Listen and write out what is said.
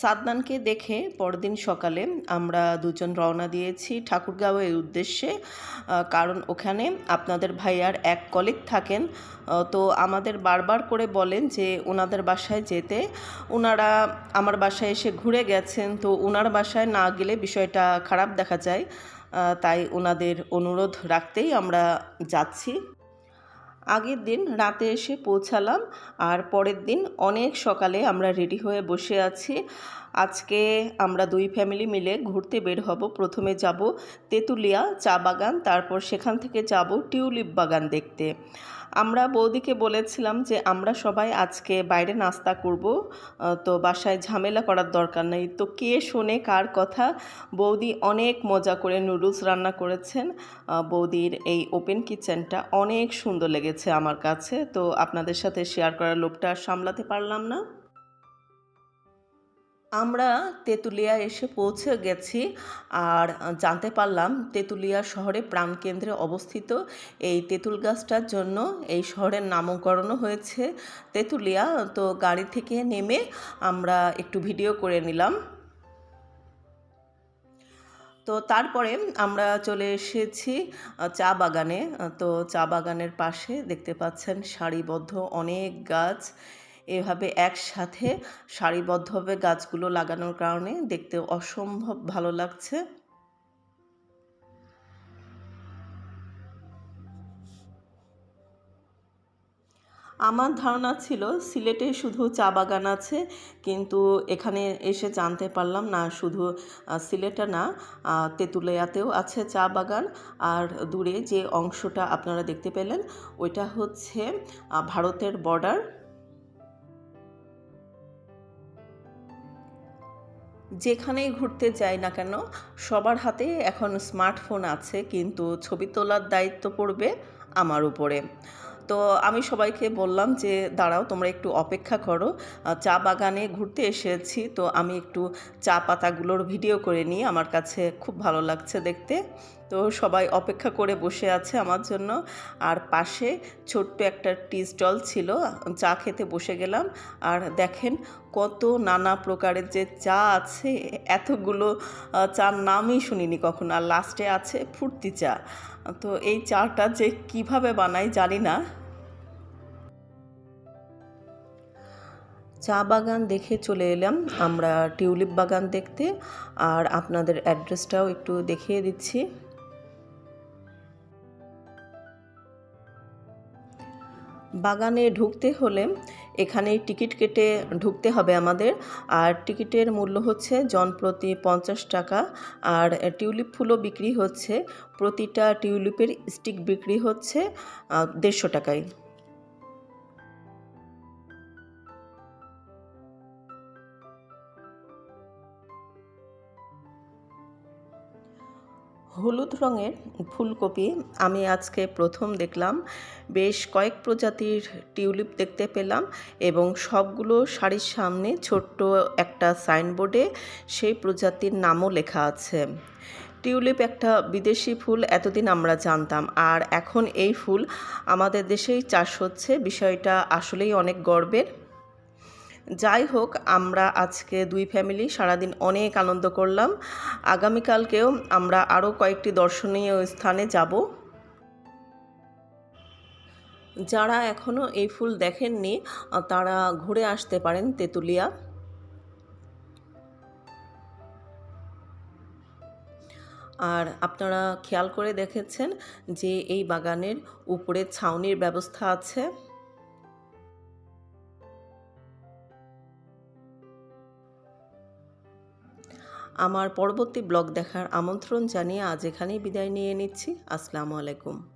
সাদনানকে দেখে পরদিন সকালে আমরা দুজন রওনা দিয়েছি ঠাকুরগাঁওয়ের উদ্দেশ্যে। কারণ ওখানে আপনাদের ভাইয়ার এক কলিগ থাকেন। তো আমাদের বারবার করে বলেন যে ওনাদের বাসায় যেতে। ওনারা আমার বাসায় এসে ঘুরে গেছেন, তো ওনার বাসায় না গেলে বিষয়টা খারাপ দেখা যায়। তাই ওনাদের অনুরোধ রাখতেই আমরা যাচ্ছি। আগের দিন রাতে এসে পৌঁছালাম আর পরের দিন অনেক সকালে আমরা রেডি হয়ে বসে আছি। আজকে আমরা দুই ফ্যামিলি মিলে ঘুরতে বের হব। প্রথমে যাব তেঁতুলিয়া চা বাগান, তারপর সেখান থেকে যাব টিউলিপ বাগান দেখতে। আমরা বৌদিকে বলেছিলাম যে আমরা সবাই আজকে বাইরে নাস্তা করব তো বাসায় ঝামেলা করার দরকার নেই। তো কে শোনে, কার কথা? বৌদি অনেক মজা করে নুডলস রান্না করেছেন। বৌদির এই ওপেন কিচেনটা অনেক সুন্দর লেগেছে আমার কাছে। তো আপনাদের সাথে শেয়ার করার লোভটা সামলাতে পারলাম না। আমরা তেঁতুলিয়া এসে পৌঁছে গেছি আর জানতে পারলাম তেঁতুলিয়া শহরে প্রাণকেন্দ্রে অবস্থিত এই তেঁতুল গাছটার জন্য এই শহরের নামকরণও হয়েছে তেঁতুলিয়া। তো গাড়ি থেকে নেমে আমরা একটু ভিডিও করে নিলাম। তো তারপরে আমরা চলে এসেছি চা বাগানে। তো চা বাগানের পাশে দেখতে পাচ্ছেন সারিবদ্ধ অনেক গাছ। এভাবে একসাথে সারিবদ্ধভাবে গাছগুলো লাগানোর কারণে দেখতে অসম্ভব ভালো লাগছে। আমার ধারণা ছিল সিলেটে শুধু চা বাগান আছে, কিন্তু এখানে এসে জানতে পারলাম না শুধু সিলেটে না তেঁতুলিয়াতেও আছে চা বাগান। আর দূরে যে অংশটা আপনারা দেখতে পেলেন, ওইটা হচ্ছে ভারতের বর্ডার যেখানেই ঘুরতে যাই না কেন, সবার হাতে এখন স্মার্টফোন আছে, কিন্তু ছবি তোলার দায়িত্ব পড়বে আমার উপরে। তো আমি সবাইকে বললাম যে, দাঁড়াও, তোমরা একটু অপেক্ষা করো। চা বাগানে ঘুরতে এসেছি, তো আমি একটু চা পাতাগুলোর ভিডিও করে নিই। আমার কাছে খুব ভালো লাগছে দেখতে। তো সবাই অপেক্ষা করে বসে আছে আমার জন্য। আর পাশে ছোট্ট একটা টি স্টল ছিল, চা খেতে বসে গেলাম। আর দেখেন কত নানা প্রকারের যে চা আছে, এতগুলো চার নামই শুনিনি কখনো। আর লাস্টে আছে ফুর্তি চা। তো এই চাটা যে কীভাবে বানাই জানি না। চা বাগান দেখে চলে এলাম আমরা টিউলিপ বাগান দেখতে। আর আপনাদের অ্যাড্রেসটাও একটু দেখিয়ে দিচ্ছি। বাগানে ঢুকতে হলে এখানে টিকিট কেটে ঢুকতে হবে আমাদের। আর টিকিটের মূল্য হচ্ছে জনপ্রতি পঞ্চাশ টাকা। আর টিউলিপ ফুলও বিক্রি হচ্ছে। প্রতিটা টিউলিপের স্টিক বিক্রি হচ্ছে দেড়শো টাকায়। হলুদ রঙের ফুলকপি আমি আজকে প্রথম দেখলাম। বেশ কয়েক প্রজাতির টিউলিপ দেখতে পেলাম এবং সবগুলো শাড়ির সামনে ছোট্ট একটা সাইনবোর্ডে সেই প্রজাতির নামও লেখা আছে। টিউলিপ একটা বিদেশি ফুল এতদিন আমরা জানতাম আর এখন এই ফুল আমাদের দেশেই চাষ হচ্ছে। বিষয়টা আসলেই অনেক গর্বের। যাই হোক, আমরা আজকে দুই ফ্যামিলি সারাদিন অনেক আনন্দ করলাম। আগামীকালকেও আমরা আরও কয়েকটি দর্শনীয় স্থানে যাব। যারা এখনও এই ফুল দেখেননি তারা ঘুরে আসতে পারেন তেঁতুলিয়া। আর আপনারা খেয়াল করে দেখেছেন যে এই বাগানের উপরে ছাউনির ব্যবস্থা আছে। আমার পরবর্তী ব্লগ দেখার আমন্ত্রণ জানিয়ে আজ এখানেই বিদায় নিয়ে নিচ্ছি। আসসালামু আলাইকুম।